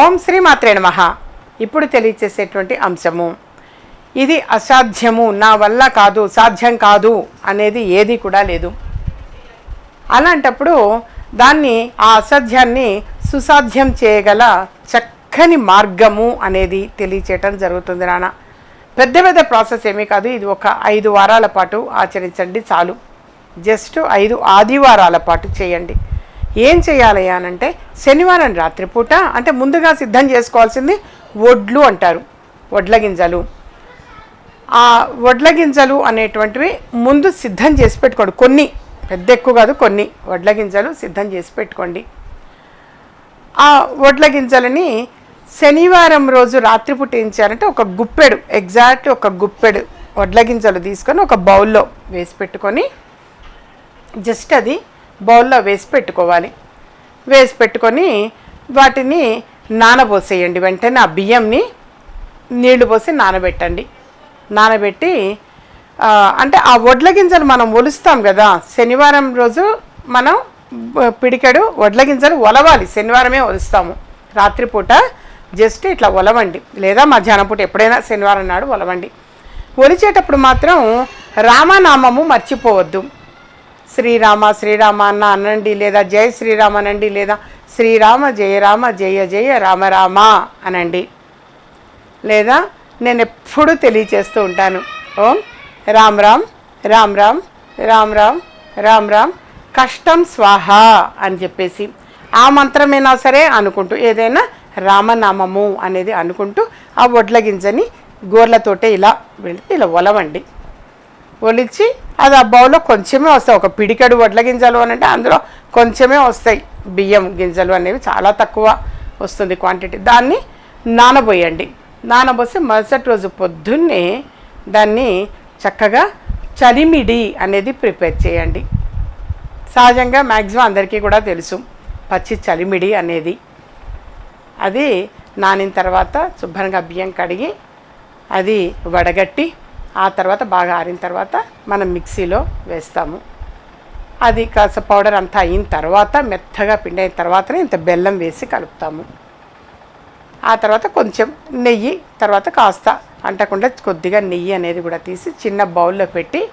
ఓం శ్రీ మాత్రే నమ. ఇప్పుడు తెలియచేసేటువంటి అంశము. ఇది అసాధ్యము నా వల్ల కాదు సాధ్యం కాదు అనేది ఏది కూడా లేదు. అలాంటప్పుడు దాన్ని ఆ అసాధ్యాన్ని సుసాధ్యం చేయగల చక్కని మార్గము అనేది తెలియచేయటం జరుగుతుంది నాన్న. పెద్ద పెద్ద ప్రాసెస్ ఏమీ కాదు ఇది ఒక ఐదు వారాల పాటు ఆచరించండి చాలు. జస్ట్ ఐదు ఆదివారాల పాటు చేయండి. ఏం చేయాలి అనంటే శనివారం రాత్రిపూట అంటే ముందుగా సిద్ధం చేసుకోవాల్సింది వడ్లు అంటారు వడ్ల గింజలు. ఆ వడ్ల గింజలు అనేటువంటివి ముందు సిద్ధం చేసి పెట్టుకోండి. కొన్ని పెద్ద ఎక్కువ కాదు కొన్ని వడ్ల గింజలు సిద్ధం చేసి పెట్టుకోండి. ఆ వడ్ల గింజలని శనివారం రోజు రాత్రిపూట ఏం చేయాలంటే ఒక గుప్పెడు ఎగ్జాక్ట్ ఒక గుప్పెడు వడ్ల గింజలు తీసుకొని ఒక బౌల్లో వేసి పెట్టుకొని జస్ట్ అది బౌల్లో వేసి పెట్టుకోవాలి. వేసి పెట్టుకొని వాటిని నానబోసేయండి. వెంటనే ఆ బియ్యంని నీళ్ళు పోసి నానబెట్టండి. నానబెట్టి అంటే ఆ వడ్ల గింజలు మనం ఒలుస్తాం కదా శనివారం రోజు మనం బ- పిడికెడు వడ్ల గింజలు ఒలవాలి. శనివారమే ఒలుస్తాము. రాత్రిపూట జస్ట్ ఇట్లా ఒలవండి. లేదా మధ్యాహ్నం పూట ఎప్పుడైనా శనివారం నాడు ఒలవండి. ఒలిచేటప్పుడు మాత్రం రామనామము మర్చిపోవద్దు. శ్రీరామ శ్రీరామ అన్న అనండి లేదా జై శ్రీరామ అనండి లేదా శ్రీరామ జయ రామ జయ జయ రామ రామ అనండి. లేదా నేను ఎప్పుడూ తెలియచేస్తూ ఉంటాను. ఓం రామ్ రామ్ రామ్ రామ్ రామ్ రామ్ రామ్ రామ్ కష్టం స్వాహ అని చెప్పేసి ఆ మంత్రమైనా సరే అనుకుంటూ ఏదైనా రామనామము అనేది అనుకుంటూ ఆ వడ్ల గింజని గోర్లతోటే ఇలా వెళితే ఇలా ఒలవండి ఒలిచి అది ఆ బౌల్లో కొంచెమే వస్తాయి. ఒక పిడికెడు వడ్ల గింజలు అని అంటే అందులో కొంచెమే వస్తాయి. బియ్యం గింజలు అనేవి చాలా తక్కువ వస్తుంది క్వాంటిటీ దాన్ని నానబోయండి. నానబోసి మరుసటి రోజు పొద్దున్నే దాన్ని చక్కగా చలిమిడి అనేది ప్రిపేర్ చేయండి. సహజంగా మ్యాక్సిమం అందరికీ కూడా తెలుసు పచ్చి చలిమిడి అనేది. అది నానిన తర్వాత శుభ్రంగా బియ్యం కడిగి అది వడగట్టి ఆ తర్వాత బాగా ఆరిన తర్వాత మనం మిక్సీలో వేస్తాము. అది కాస్త పౌడర్ అంతా అయిన తర్వాత మెత్తగా పిండి అయిన తర్వాతనే ఇంత బెల్లం వేసి కలుపుతాము. ఆ తర్వాత కొంచెం నెయ్యి తర్వాత కాస్త అంటకుండా కొద్దిగా నెయ్యి అనేది కూడా తీసి చిన్న బౌల్లో పెట్టి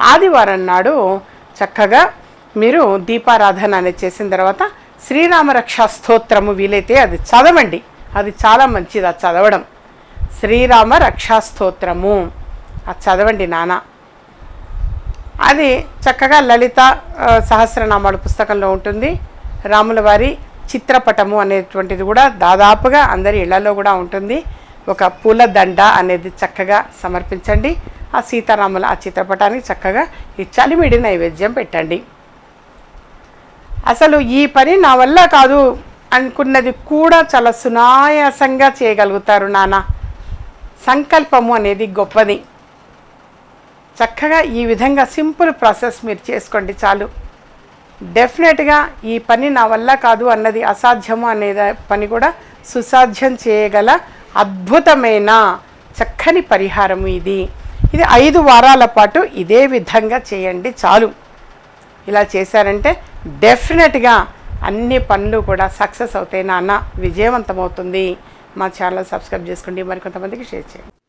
ఆదివారం నాడు చక్కగా మీరు దీపారాధన అనేది చేసిన తర్వాత శ్రీరామరక్ష స్తోత్రము వీలైతే అది చదవండి. అది చాలా మంచిది అది చదవడం. శ్రీరామ రక్షా స్తోత్రము. అది చదవండి నాన్న అది చక్కగా లలిత ఆ, సహస్రనామాల పుస్తకంలో ఉంటుంది. రాముల వారి చిత్రపటము అనేటువంటిది కూడా దాదాపుగా అందరి ఇళ్ళలో కూడా ఉంటుంది. ఒక పూలదండ అనేది చక్కగా సమర్పించండి. ఆ సీతారాముల ఆ చిత్రపటానికి చక్కగా ఈ చలిమిడి నైవేద్యం పెట్టండి. అసలు ఈ పని నా వల్ల కాదు అనుకున్నది కూడా చాలా సునాయాసంగా చేయగలుగుతారు నాన్న సంకల్పము అనేది గొప్పది. చక్కగా ఈ విధంగా సింపుల్ ప్రాసెస్ మీరు చేసుకోండి చాలు. డెఫినెట్గా ఈ పని నా వల్ల కాదు అన్నది అసాధ్యము అనే పని కూడా సుసాధ్యం చేయగల అద్భుతమైన చక్కని పరిహారము ఇది. ఇది ఐదు వారాల పాటు ఇదే విధంగా చేయండి చాలు. ఇలా చేశారంటే డెఫినెట్గా అన్ని పనులు కూడా సక్సెస్ అవుతాయి నాన్న. విజయవంతమవుతుంది. మా ఛానల్ సబ్స్క్రైబ్ చేసుకోండి. మరికొంతమందికి షేర్ చేయండి.